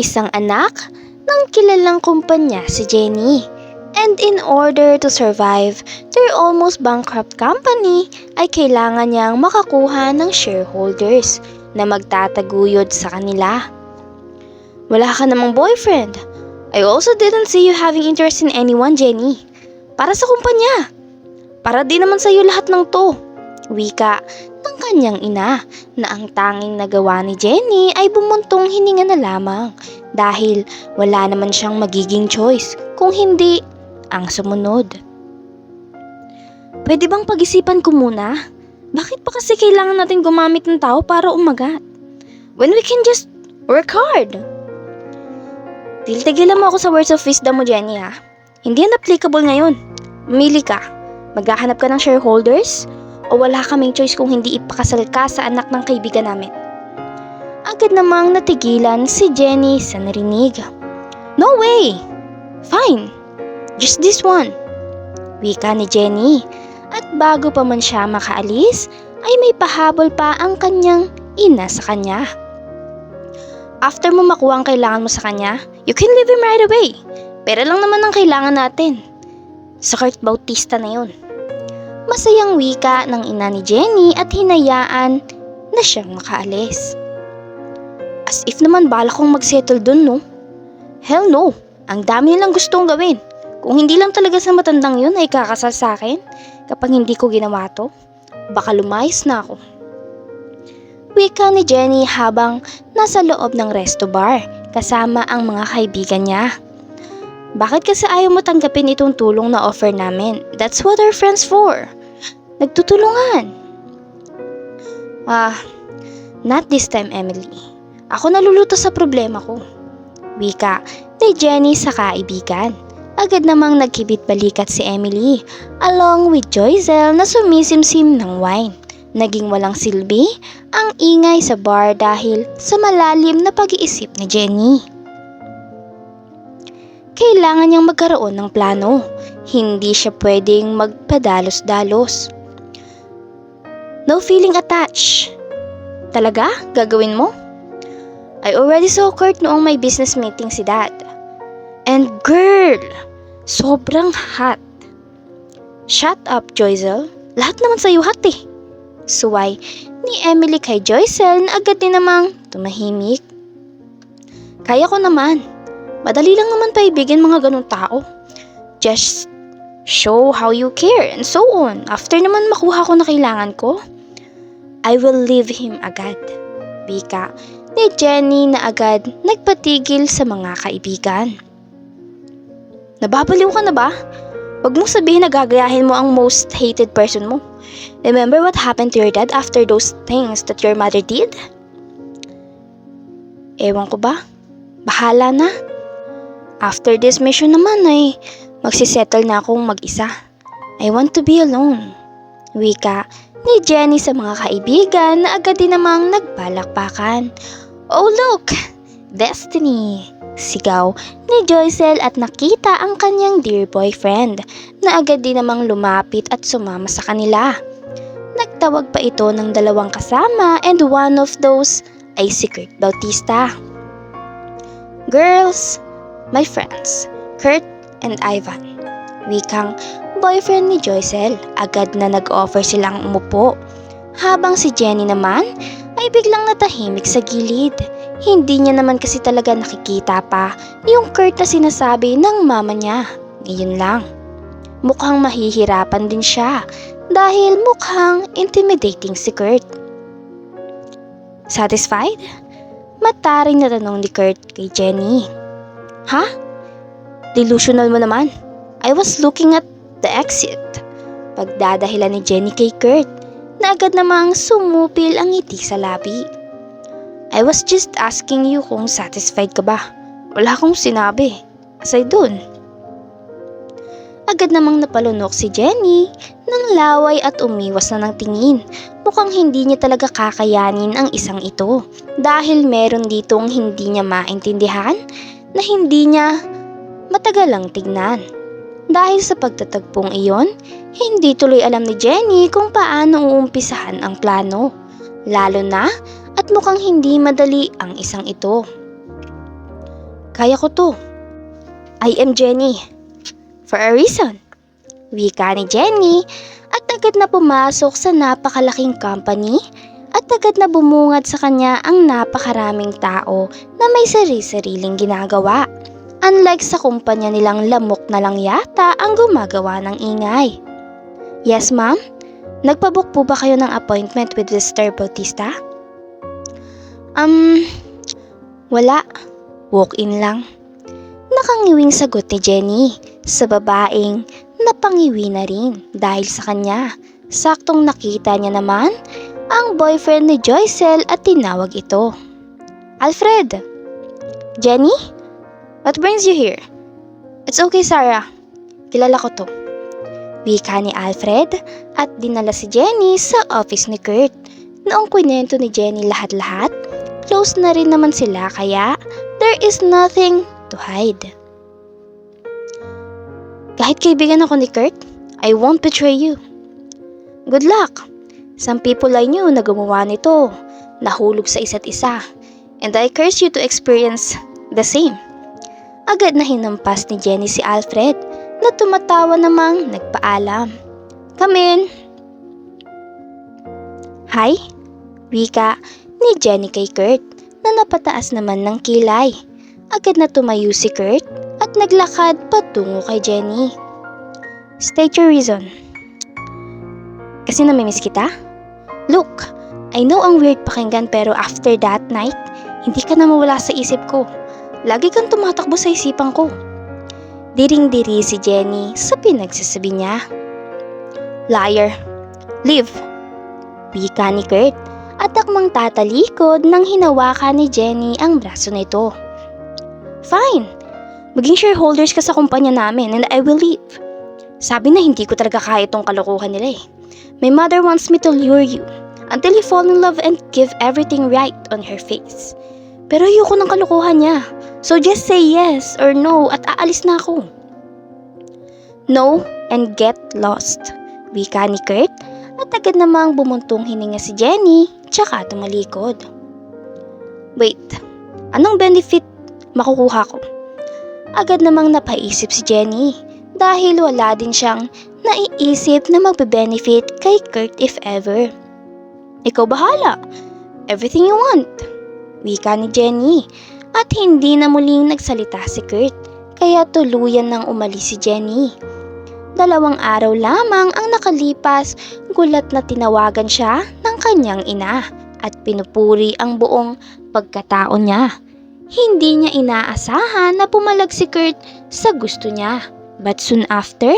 isang anak ng kilalang kumpanya si Jenny. And in order to survive their almost bankrupt company ay kailangan niyang makakuha ng shareholders na magtataguyod sa kanila. Wala ka namang boyfriend. I also didn't see you having interest in anyone, Jenny. Para sa kumpanya. Para din naman sa'yo lahat ng to. Wika kanyang ina na ang tanging nagawa ni Jenny ay bumuntong hininga na lamang dahil wala naman siyang magiging choice kung hindi ang sumunod. Pwede bang pag-isipan ko muna? Bakit pa kasi kailangan natin gumamit ng tao para umagat? When we can just work hard. Tigil-tigilan mo ako sa words of wisdom mo, Jenny, ha? Hindi yan applicable ngayon. Mamili ka. Maghahanap ka ng shareholders o wala kaming choice kung hindi ipakasal ka sa anak ng kaibigan namin. Agad namang natigilan si Jenny sa narinig. No way! Fine! Just this one. Wika ni Jenny. At bago pa man siya makaalis, ay may pahabol pa ang kanyang ina sa kanya. After mo makuha ang kailangan mo sa kanya, you can leave him right away. Pero lang naman ang kailangan natin. Sa Kurt Bautista na yun. Masayang wika ng ina ni Jenny at hinayaan na siyang makaalis. As if naman bala kong magsettle dun, no? Hell no! Ang dami nilang gustong gawin. Kung hindi lang talaga sa matandang yun ay kakasal sa akin, kapag hindi ko ginawa to, baka lumayas na ako. Wika ni Jenny habang nasa loob ng resto bar kasama ang mga kaibigan niya. Bakit kasi ayaw mo tanggapin itong tulong na offer namin? That's what our friends for. Nagtutulungan. Ah, not this time, Emily. Ako naluluto sa problema ko. Wika ni Jenny sa kaibigan. Agad namang nagkibit balikat si Emily along with Joyzel na sumisimsim ng wine. Naging walang silbi ang ingay sa bar dahil sa malalim na pag-iisip ni Jenny. Kailangan niyang magkaroon ng plano. Hindi siya pwedeng magpadalos-dalos. No feeling attached. Talaga? Gagawin mo? I already saw Kurt noong may business meeting si dad. And girl, sobrang hot. Shut up, Joyzel. Lahat naman sa'yo hot eh. Suway ni Emily kay Joycel na agad din namang tumahimik. Kaya ko naman. Madali lang naman paibigin mga ganong tao. Just show how you care and so on. After naman makuha ko na kailangan ko, I will leave him agad. Bika ni Jenny na agad nagpatigil sa mga kaibigan. Nababaliw ka na ba? Huwag mong sabihin na gagayahin mo ang most hated person mo. Remember what happened to your dad after those things that your mother did? Ewan ko ba? Bahala na. After this mission naman ay magsisettle na akong mag-isa. I want to be alone. Wika ni Jenny sa mga kaibigan na agad din namang nagbalakpakan. Oh look! Destiny! Sigaw ni Joycel at nakita ang kanyang dear boyfriend na agad din namang lumapit at sumama sa kanila. Nagtawag pa ito ng dalawang kasama and one of those ay si Kurt Bautista. Girls, my friends, Kurt and Ivan. Wikang boyfriend ni Joycel, agad na nag-offer silang umupo. Habang si Jenny naman ay biglang natahimik sa gilid. Hindi niya naman kasi talaga nakikita pa yung Kurt na sinasabi ng mama niya. Ngayon lang. Mukhang mahihirapan din siya dahil mukhang intimidating si Kurt. Satisfied? Mataring na tanong ni Kurt kay Jenny. Ha? Delusional mo naman. I was looking at the exit. Pagdadahilan ni Jenny kay Kurt na agad namang sumupil ang ngiti sa labi. I was just asking you kung satisfied ka ba. Wala akong sinabi. Aside dun. Agad namang napalunok si Jenny ng laway at umiwas na ng tingin. Mukhang hindi niya talaga kakayanin ang isang ito dahil meron ditong hindi niya maintindihan na hindi niya matagal lang tignan. Dahil sa pagtatagpong iyon, hindi tuloy alam ni Jenny kung paano uumpisahan ang plano. Lalo na at mukhang hindi madali ang isang ito. Kaya ko to. I am Jenny. For a reason. Wika ni Jenny at agad na pumasok sa napakalaking company at agad na bumungad sa kanya ang napakaraming tao na may sari-sariling ginagawa. Unlike sa kumpanya nilang lamok na lang yata ang gumagawa ng ingay. Yes, ma'am? Nagpabook po ba kayo ng appointment with Mr. Bautista? Um, wala. Walk-in lang. Nakangiwing sagot ni Jenny sa babaeng napangiwi na rin dahil sa kanya. Saktong nakita niya naman ang boyfriend ni Joycel at tinawag ito. Alfred! Jenny? What brings you here? It's okay, Sarah. Kilala ko to. Wika ni Alfred at dinala si Jenny sa office ni Kurt. Noong kwento ni Jenny lahat-lahat, close na rin naman sila kaya there is nothing to hide. Kahit kaibigan ako ni Kurt, I won't betray you. Good luck! Some people I knew na gumawa nito, nahulog sa isa't isa, and I curse you to experience the same. Agad na hinampas ni Jenny si Alfred na tumatawa namang nagpaalam. Come in! Hi? Wika ni Jenny kay Kurt na napataas naman ng kilay. Agad na tumayo si Kurt at naglakad patungo kay Jenny. State your reason. Kasi namimiss kita? Look, I know ang weird pakinggan pero after that night, hindi ka na mawala sa isip ko. Lagi kang tumatakbo sa isipan ko. Diring-diri si Jenny sa pinagsasabi niya. Liar. Leave. Wika ni Kurt at akmang tatalikod nang hinawakan ni Jenny ang braso nito. Fine. Maging shareholders ka sa kumpanya namin and I will leave. Sabi na hindi ko talaga kaya itong kalokohan nila eh. My mother wants me to lure you until you fall in love and give everything right on her face. Pero ayoko ng kalokohan niya. So just say yes or no at aalis na ako. No and get lost. Wika ni Kurt at agad namang bumuntong hininga si Jenny tsaka tumalikod. Wait, anong benefit makukuha ko? Agad namang napaisip si Jenny dahil wala din siyang naiisip na magbe-benefit kay Kurt if ever. Ikaw bahala. Everything you want. Wika ni Jenny at hindi na muling nagsalita si Kurt kaya tuluyan nang umalis si Jenny. Dalawang araw lamang ang nakalipas, gulat na tinawagan siya ng kanyang ina at pinupuri ang buong pagkatao niya. Hindi niya inaasahan na pumalag si Kurt sa gusto niya. But soon after,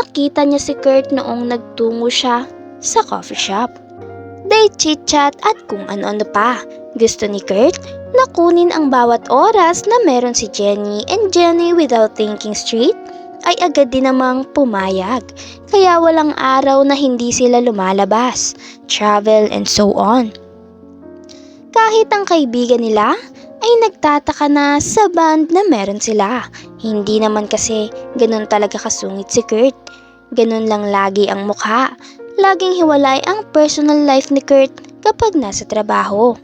nakita niya si Kurt noong nagtungo siya sa coffee shop. They chit-chat at kung ano-ano pa. Gusto ni Kurt na kunin ang bawat oras na meron si Jenny and Jenny without thinking straight ay agad din namang pumayag. Kaya walang araw na hindi sila lumalabas, travel and so on. Kahit ang kaibigan nila ay nagtataka na sa band na meron sila. Hindi naman kasi ganun talaga kasungit si Kurt. Ganun lang lagi ang mukha. Laging hiwalay ang personal life ni Kurt kapag nasa trabaho.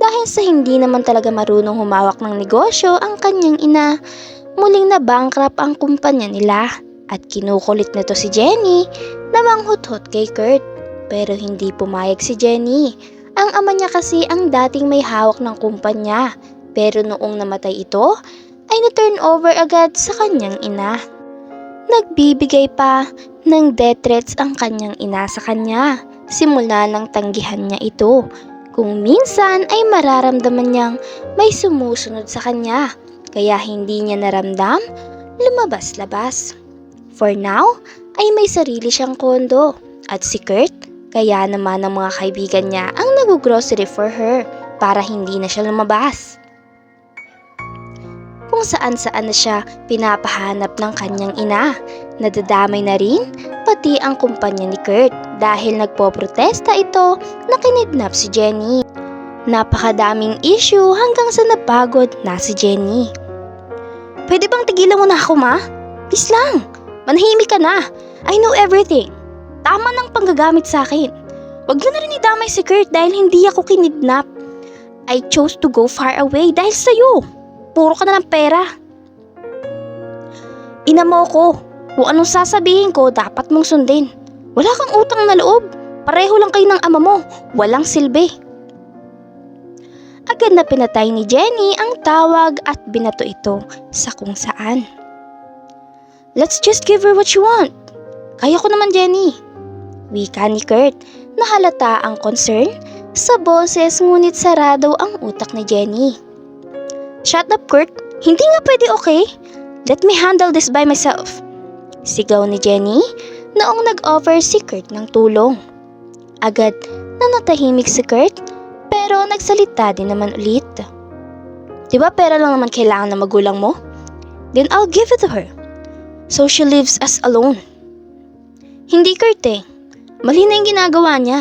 Dahil sa hindi naman talaga marunong humawak ng negosyo ang kanyang ina, muling na bankrupt ang kumpanya nila at kinukulit nito si Jenny na manghuthot kay Kurt. Pero hindi pumayag si Jenny. Ang ama niya kasi ang dating may hawak ng kumpanya. Pero noong namatay ito, ay na-turn over agad sa kanyang ina. Nagbibigay pa ng death threats ang kanyang ina sa kanya. Simula nang tanggihan niya ito. Kung minsan ay mararamdaman niyang may sumusunod sa kanya. Kaya hindi niya naramdam, lumabas-labas. For now, ay may sarili siyang kondo. At si Kurt, kaya naman ng mga kaibigan niya ang nag-grocery for her para hindi na siya lumabas. Kung saan-saan na siya pinapahanap ng kanyang ina, nadadamay na rin pati ang kumpanya ni Kurt dahil nagpoprotesta ito na kinidnap si Jenny. Napakadaming issue hanggang sa napagod na si Jenny. Pwede bang tigilan mo na ako ma? Please lang, manahimik ka na. I know everything. Tama ng panggagamit sa akin. Huwag mo na rin idamay si Kurt dahil hindi ako kinidnap. I chose to go far away dahil sa'yo. puro ka na ng pera. Ina mo ko, kung anong sasabihin ko, dapat mong sundin. Wala kang utang na loob. Pareho lang kayo ng ama mo. Walang silbi. Agad na pinatay ni Jenny ang tawag at binato ito sa kung saan. Let's just give her what she want. Kaya ko naman, Jenny. Wika ni Kurt na halata ang concern sa boses ngunit sarado ang utak ni Jenny. Shut up, Kurt. Hindi nga pwede, okay? Let me handle this by myself. Sigaw ni Jenny noong nag-offer si Kurt ng tulong. Agad na natahimik si Kurt pero nagsalita din naman ulit. Di ba pera lang naman kailangan ng magulang mo? Then I'll give it to her. So she lives us alone. Hindi Kurt eh. Mali na yung ginagawa niya.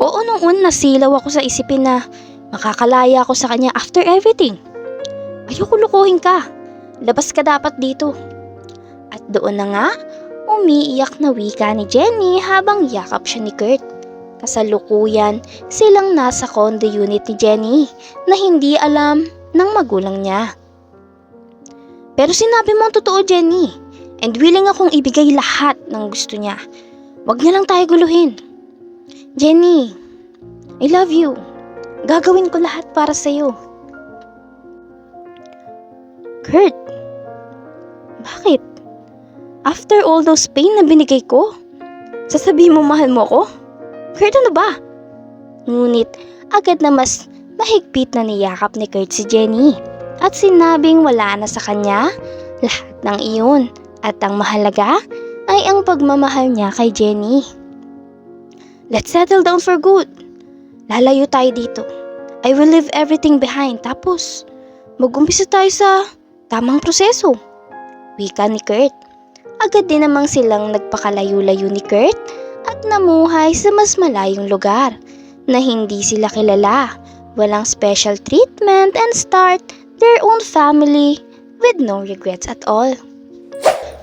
Oo nung una nasilaw ako sa isipin na makakalaya ako sa kanya after everything. Ayoko lukuhin ka. Labas ka dapat dito. At doon na nga, umiiyak na wika ni Jenny habang yakap siya ni Kurt. Kasalukuyan, silang nasa condo unit ni Jenny na hindi alam ng magulang niya. Pero sinabi mo ang totoo, Jenny. And willing akong ibigay lahat ng gusto niya. Huwag niya lang tayo guluhin. Jenny, I love you. Gagawin ko lahat para sa'yo. Kurt, bakit? After all those pain na binigay ko, sasabihin mo mahal mo ko? Kurt, ano ba? Ngunit agad na mas mahigpit na niyakap ni Kurt si Jenny at sinabing wala na sa kanya lahat ng iyon at ang mahalaga ay ang pagmamahal niya kay Jenny. Let's settle down for good. Lalayo tayo dito. I will leave everything behind tapos mag-umpisa tayo sa tamang proseso. Wika ni Kurt. Agad din namang silang nagpakalayo-layo ni Kurt at namuhay sa mas malayong lugar na hindi sila kilala. Walang special treatment and start their own family with no regrets at all.